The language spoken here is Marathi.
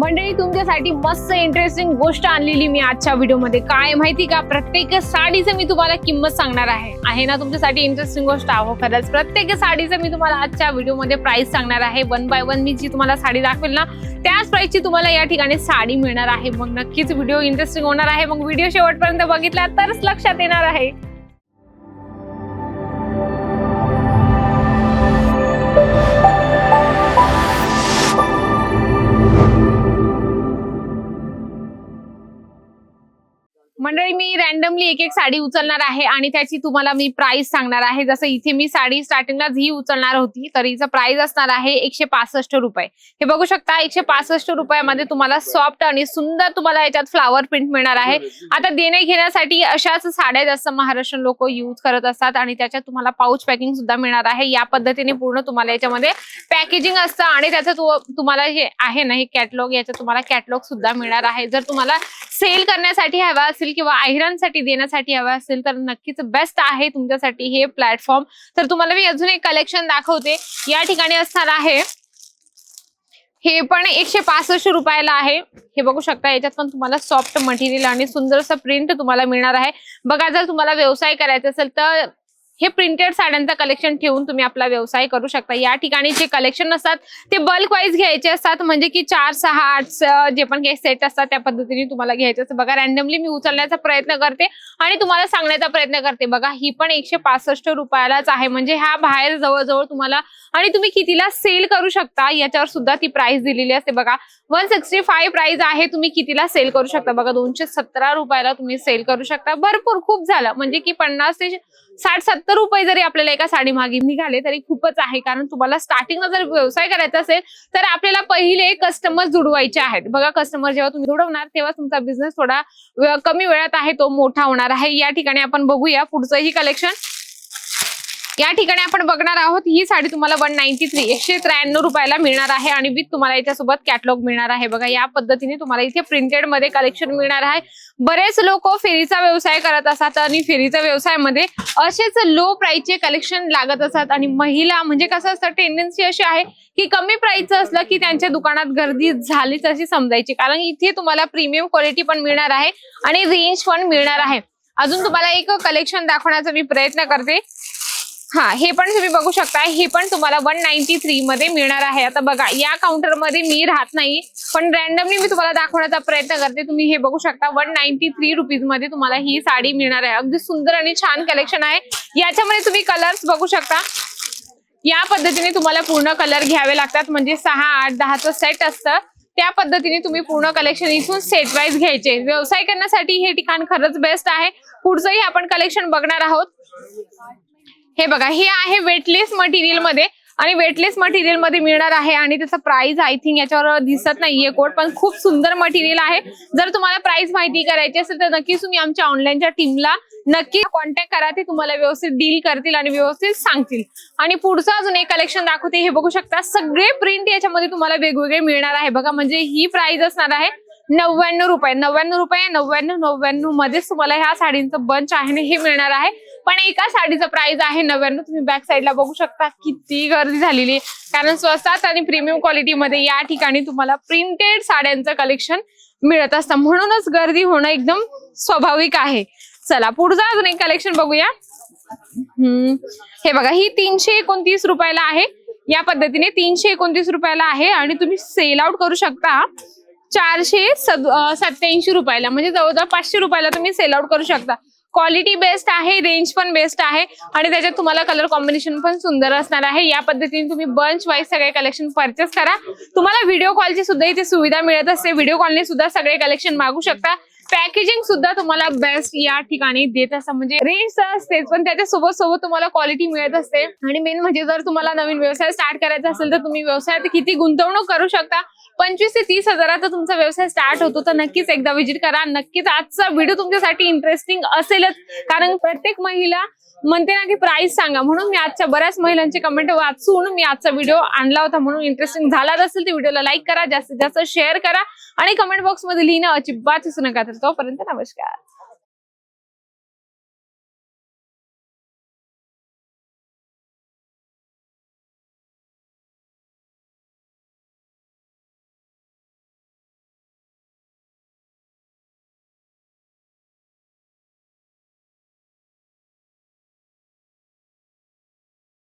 मंडळी तुमच्यासाठी मस्त इंटरेस्टिंग गोष्ट आणलेली मी आजच्या व्हिडिओमध्ये. काय माहिती का? प्रत्येक साडीचं मी तुम्हाला किंमत सांगणार आहे. आहे ना तुमच्यासाठी इंटरेस्टिंग गोष्ट? आहो खरंच. प्रत्येक साडीचं मी तुम्हाला आजच्या व्हिडिओमध्ये प्राइस सांगणार आहे. वन बाय वन मी जी तुम्हाला साडी दाखवेल ना त्याच प्राइसची तुम्हाला या ठिकाणी साडी मिळणार आहे. मग नक्कीच व्हिडिओ इंटरेस्टिंग होणार आहे. मग व्हिडिओ शेवटपर्यंत बघितला तरच लक्षात येणार आहे. मंडळी मी रॅन्डमली एक एक साडी उचलणार आहे आणि त्याची तुम्हाला मी प्राइस सांगणार आहे. जसं इथे मी साडी स्टार्टिंगलाच ही उचलणार होती तर हिचा प्राइस असणार आहे एकशे पासष्ट रुपये. हे बघू शकता एकशे पासष्ट रुपयामध्ये तुम्हाला सॉफ्ट आणि सुंदर तुम्हाला याच्यात फ्लावर प्रिंट मिळणार आहे. आता देणे घेण्यासाठी अशाच साड्या जास्त महाराष्ट्र लोक यूज करत असतात आणि त्याच्यात तुम्हाला पाऊच पॅकिंग सुद्धा मिळणार आहे. या पद्धतीने पूर्ण तुम्हाला याच्यामध्ये पॅकेजिंग असतं आणि त्याचं तुम्हाला हे आहे ना हे कॅटलॉग याच्यात तुम्हाला कॅटलॉग सुद्धा मिळणार आहे. जर तुम्हाला सेल करण्यासाठी हवा असेल किंवा आहिरांसाठी देण्यासाठी हवा असेल तर नक्कीच बेस्ट आहे तुमच्यासाठी हे प्लॅटफॉर्म तर तुम्हाला मी अजून एक कलेक्शन दाखवते. या ठिकाणी असणार आहे. हे पण एकशे पासष्ट रुपयाला आहे. हे बघू शकता याच्यात पण तुम्हाला सॉफ्ट मटेरियल आणि सुंदर असं प्रिंट तुम्हाला मिळणार आहे. बघा जर तुम्हाला व्यवसाय करायचा असेल तर हे प्रिंटेड साड्यांचं कलेक्शन ठेवून तुम्ही आपला व्यवसाय करू शकता. या ठिकाणी जे कलेक्शन असतात ते बल्क वाईज घ्यायचे असतात. म्हणजे की चार सहा आठ जे पण काही सेट असतात त्या पद्धतीने तुम्हाला घ्यायचे असतं बघा रॅन्डमली मी उचलण्याचा प्रयत्न करते आणि तुम्हाला सांगण्याचा प्रयत्न करते. बघा ही पण एकशे पासष्ट रुपयालाच आहे. म्हणजे ह्या बाहेर जवळजवळ तुम्हाला आणि तुम्ही कितीला सेल करू शकता याच्यावर सुद्धा ती प्राइस दिलेली असते. बघा वन सिक्स्टी फाईव्ह प्राइस आहे. तुम्ही कितीला सेल करू शकता? बघा दोनशे सतरा रुपयाला तुम्ही सेल करू शकता. भरपूर खूप झालं. म्हणजे की पन्नास ते साठ सत्तर रुपये जरी आपल्याला एका साडी मागे निघाले तरी खूपच आहे. कारण तुम्हाला स्टार्टिंगला जर व्यवसाय करायचा असेल तर आपल्याला पहिले कस्टमर जुडवायचे आहेत. बघा कस्टमर जेव्हा तुम्ही जुडवणार तेव्हा तुमचा बिझनेस थोडा कमी वेळात आहे तो मोठा होणार आहे. या ठिकाणी आपण बघूया पुढचंही कलेक्शन या ठिकाणी आपण बघणार आहोत ही साडी तुम्हाला वन नाईन्टी थ्री एकशे त्र्याण्णव रुपयाला मिळणार आहे आणि विथ तुम्हाला याच्यासोबत कॅटलॉग मिळणार आहे. बघा या पद्धतीने तुम्हाला इथे प्रिंटेडमध्ये कलेक्शन मिळणार आहे. बरेच लोक फेरीचा व्यवसाय करत असतात आणि फेरीच्या व्यवसायामध्ये असेच लो प्राइसचे कलेक्शन लागत असतात आणि महिला म्हणजे कसं असतं टेंडन्सी अशी आहे की कमी प्राइसचं असलं की त्यांच्या दुकानात गर्दी झालीच अशी समजायची. कारण इथे तुम्हाला प्रीमियम क्वालिटी पण मिळणार आहे आणि रेंज पण मिळणार आहे. अजून तुम्हाला एक कलेक्शन दाखवण्याचा मी प्रयत्न करते. हा हे पण तुम्ही बघू शकता हे पण तुम्हाला वन नाईन्टी थ्री मध्ये मिळणार आहे. आता बघा या काउंटरमध्ये मी राहत नाही पण रॅन्डमली मी तुम्हाला दाखवण्याचा प्रयत्न करते. तुम्ही हे बघू शकता वन नाईन्टी थ्री रुपीजमध्ये तुम्हाला ही साडी मिळणार आहे. अगदी सुंदर आणि छान कलेक्शन आहे. याच्यामध्ये तुम्ही कलर्स बघू शकता. या पद्धतीने तुम्हाला पूर्ण कलर घ्यावे लागतात. म्हणजे सहा आठ दहाचं सेट असतं. त्या पद्धतीने तुम्ही पूर्ण कलेक्शन इथून सेट वाईज घ्यायचे. व्यवसाय करण्यासाठी हे ठिकाण खरंच बेस्ट आहे. पुढचंही आपण कलेक्शन बघणार आहोत. हे बघा हे आहे वेटलेस मटेरियलमध्ये आणि वेटलेस मटेरियलमध्ये मिळणार आहे आणि त्याचा प्राइस आय थिंक याच्यावर दिसत नाहीये कोट पण खूप सुंदर मटेरियल आहे. जर तुम्हाला प्राइस माहिती करायची असेल तर नक्कीच तुम्ही आमच्या ऑनलाईनच्या टीमला नक्की कॉन्टॅक्ट करा. ते तुम्हाला व्यवस्थित डील करतील आणि व्यवस्थित सांगतील. आणि पुढचं अजून एक कलेक्शन दाखवते. हे बघू शकता सगळे प्रिंट याच्यामध्ये तुम्हाला वेगवेगळे मिळणार आहे. बघा म्हणजे ही प्राइस असणार आहे नव्याण्णव रुपये. नव्याण्णव रुपये नव्याण्णव नव्याण्णव मध्येच तुम्हाला ह्या साडींचं बंच आहे हे मिळणार आहे. पण एका साडीचं प्राइस आहे नव्याण्णव. तुम्ही बॅक साईडला बघू शकता किती गर्दी झालेली आहे. कारण स्वस्तात आणि प्रीमियम क्वालिटीमध्ये या ठिकाणी तुम्हाला प्रिंटेड साड्यांचं कलेक्शन मिळत असतं. म्हणूनच गर्दी होणं एकदम स्वाभाविक आहे. चला पुढचं अजून एक कलेक्शन बघूया. हम्म. हे बघा ही तीनशे एकोणतीस रुपयाला आहे. या पद्धतीने तीनशे एकोणतीस रुपयाला आहे आणि तुम्ही सेल आउट करू शकता चारशे सत्याऐंशी रुपयाला. म्हणजे जवळजवळ पाचशे रुपयाला तुम्ही सेल आउट करू शकता. क्वालिटी बेस्ट आहे रेंज पण बेस्ट आहे आणि त्याच्यात तुम्हाला कलर कॉम्बिनेशन पण सुंदर असणार आहे. या पद्धतीने तुम्ही बंच वाईज सगळे कलेक्शन परचेस करा. तुम्हाला व्हिडिओ कॉलची सुद्धा इथे सुविधा मिळत असते. व्हिडिओ कॉलने सुद्धा सगळे कलेक्शन मागू शकता. पॅकेजिंग सुद्धा तुम्हाला बेस्ट या ठिकाणी देत असतं. म्हणजे रेंज तर असतेच पण त्याच्या सोबत सोबत तुम्हाला क्वालिटी मिळत असते. आणि मेन म्हणजे जर तुम्हाला नवीन व्यवसाय स्टार्ट करायचा असेल तर तुम्ही व्यवसायात किती गुंतवणूक करू शकता? पंचवीस ते तीस हजाराचा तुमचा व्यवसाय स्टार्ट होतो. तर नक्कीच एकदा व्हिजिट करा. नक्कीच आजचा व्हिडिओ तुमच्यासाठी इंटरेस्टिंग असेलच. कारण प्रत्येक महिला म्हणते ना की प्राइस सांगा. म्हणून मी आजच्या बऱ्याच महिलांचे कमेंट वाचून मी आजचा व्हिडिओ आणला होता. म्हणून इंटरेस्टिंग झाला असेल तर व्हिडिओला लाईक करा. जास्तीत जास्त शेअर करा. आणि कमेंट बॉक्समध्ये लिहिणं अजिबात विसरू नका. तर तोपर्यंत नमस्कार.